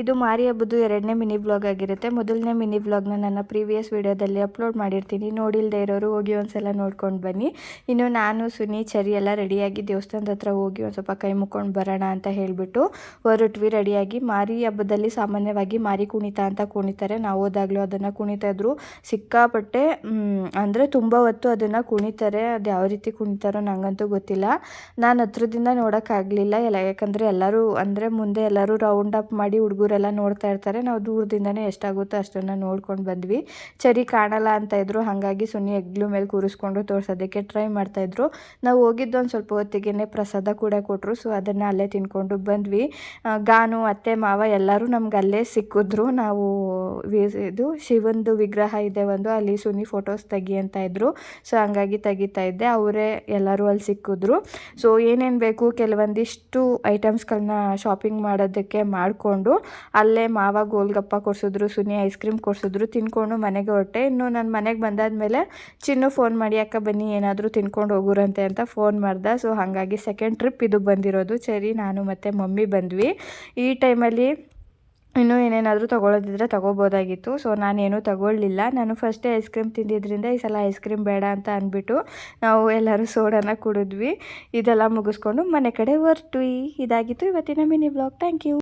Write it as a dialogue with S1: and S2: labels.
S1: ಇದು ಮಾರಿ ಹಬ್ಬದ್ದು ಎರಡನೇ ಮಿನಿ ಬ್ಲಾಗ್ ಆಗಿರುತ್ತೆ. ಮೊದಲನೇ ಮಿನಿ ಬ್ಲಾಗ್ನ ನನ್ನ ಪ್ರೀವಿಯಸ್ ವಿಡಿಯೋದಲ್ಲಿ ಅಪ್ಲೋಡ್ ಮಾಡಿರ್ತೀನಿ. ನೋಡಿಲ್ಲದೆ ಇರೋರು ಹೋಗಿ ಒಂದ್ಸಲ ನೋಡ್ಕೊಂಡು ಬನ್ನಿ. ಇನ್ನು ನಾನು, ಸುನಿ, ಚರಿ ಎಲ್ಲ ರೆಡಿಯಾಗಿ ದೇವಸ್ಥಾನದ ಹತ್ರ ಹೋಗಿ ಒಂದು ಸ್ವಲ್ಪ ಕೈ ಮುಕ್ಕೊಂಡು ಬರೋಣ ಅಂತ ಹೇಳಿಬಿಟ್ಟು ಹೊರಟ್ವಿ ರೆಡಿಯಾಗಿ. ಮಾರಿ ಹಬ್ಬದಲ್ಲಿ ಸಾಮಾನ್ಯವಾಗಿ ಮಾರಿ ಕುಣಿತ ಅಂತ ಕುಣಿತಾರೆ. ನಾವು ಹೋದಾಗಲೂ ಅದನ್ನು ಕುಣಿತಾ ಇದ್ರು. ಸಿಕ್ಕಾಪಟ್ಟೆ ಅಂದರೆ ತುಂಬ ಹೊತ್ತು ಅದನ್ನು ಕುಣಿತಾರೆ. ಅದು ಯಾವ ರೀತಿ ಕುಣಿತಾರೋ ನನಗಂತೂ ಗೊತ್ತಿಲ್ಲ. ನಾನು ಹತ್ರದಿಂದ ನೋಡೋಕ್ಕಾಗಲಿಲ್ಲ. ಎಲ್ಲ ಯಾಕಂದರೆ ಎಲ್ಲರೂ, ಅಂದರೆ ಮುಂದೆ ಎಲ್ಲರೂ ರೌಂಡ್ ಅಪ್ ಮಾಡಿ ಹುಡುಗರೆಲ್ಲ ನೋಡ್ತಾ ಇರ್ತಾರೆ. ನಾವು ದೂರದಿಂದನೇ ಎಷ್ಟಾಗುತ್ತೋ ಅಷ್ಟನ್ನು ನೋಡ್ಕೊಂಡು ಬಂದ್ವಿ. ಚರಿ ಕಾಣಲ್ಲ ಅಂತ ಇದ್ರು. ಹಾಗಾಗಿ ಸುನಿ ಎಗ್ಲು ಮೇಲೆ ಕೂರಿಸ್ಕೊಂಡು ತೋರಿಸೋದಕ್ಕೆ ಟ್ರೈ ಮಾಡ್ತಾಯಿದ್ರು ನಾವು ಹೋಗಿದ್ದು ಒಂದು ಸ್ವಲ್ಪ ಹೊತ್ತಿಗೆ ಪ್ರಸಾದ ಕೂಡ ಕೊಟ್ಟರು ಸೊ ಅದನ್ನು ಅಲ್ಲೇ ತಿನ್ಕೊಂಡು ಬಂದ್ವಿ. ಗಾನು, ಅತ್ತೆ, ಮಾವ ಎಲ್ಲರೂ ನಮ್ಗೆ ಅಲ್ಲೇ ಸಿಕ್ಕಿದ್ರು. ನಾವು ಇದು ಶಿವಂದು ವಿಗ್ರಹ ಇದೆ ಒಂದು. ಅಲ್ಲಿ ಸುನಿ ಫೋಟೋಸ್ ತೆಗಿ ಅಂತ ಇದ್ರು. ಸೊ ಹಂಗಾಗಿ ತೆಗಿತಾ ಇದ್ದೆ. ಅವರೇ ಎಲ್ಲರೂ ಅಲ್ಲಿ ಸಿಕ್ಕಿದ್ರು. ಸೊ ಏನೇನು ಬೇಕು? ಕೆಲವೊಂದಿಷ್ಟು ಐಟಮ್ಸ್ಗಳನ್ನ ಶಾಪಿಂಗ್ ಮಾಡೋದಕ್ಕೆ ಮಾಡಿಕೊಂಡು ಅಲ್ಲೇ ಮಾವ ಗೋಲ್ಗಪ್ಪ ಕೊಡಿಸಿದ್ರು ಸುನಿ ಐಸ್ ಕ್ರೀಮ್ ಕೊಡಿಸಿದ್ರು, ತಿನ್ಕೊಂಡು ಮನೆಗೆ ಹೊರಟೆ. ಇನ್ನು ನಾನು ಮನೆಗೆ ಬಂದಾದಮೇಲೆ ಚಿನ್ನು ಫೋನ್ ಮಾಡಿ, ಅಕ್ಕ ಬನ್ನಿ, ಏನಾದರೂ ತಿನ್ಕೊಂಡು ಹೋಗುರಂತೆ ಅಂತ ಫೋನ್ ಮಾಡ್ದೆ. ಸೊ ಹಾಗಾಗಿ ಸೆಕೆಂಡ್ ಟ್ರಿಪ್ ಇದು ಬಂದಿರೋದು. ಸರಿ, ನಾನು ಮತ್ತು ಮಮ್ಮಿ ಬಂದ್ವಿ. ಈ ಟೈಮಲ್ಲಿ ಇನ್ನೂ ಏನೇನಾದರೂ ತೊಗೊಳೋದಿದ್ರೆ ತೊಗೋಬೋದಾಗಿತ್ತು. ಸೊ ನಾನೇನು ತಗೊಳ್ಳಿಲ್ಲ. ನಾನು ಫಸ್ಟೇ ಐಸ್ ಕ್ರೀಮ್ ತಿಂದಿದ್ದರಿಂದ ಈ ಸಲ ಐಸ್ ಕ್ರೀಮ್ ಬೇಡ ಅಂತ ಅಂದ್ಬಿಟ್ಟು ನಾವು ಎಲ್ಲರೂ ಸೋಡಾನ ಕುಡಿದ್ವಿ. ಇದೆಲ್ಲ ಮುಗಿಸ್ಕೊಂಡು ಮನೆ ಕಡೆ ಹೊರಟ್ವಿ. ಇದಾಗಿತ್ತು ಇವತ್ತಿನ ಮಿನಿ ಬ್ಲಾಗ್. Thank you.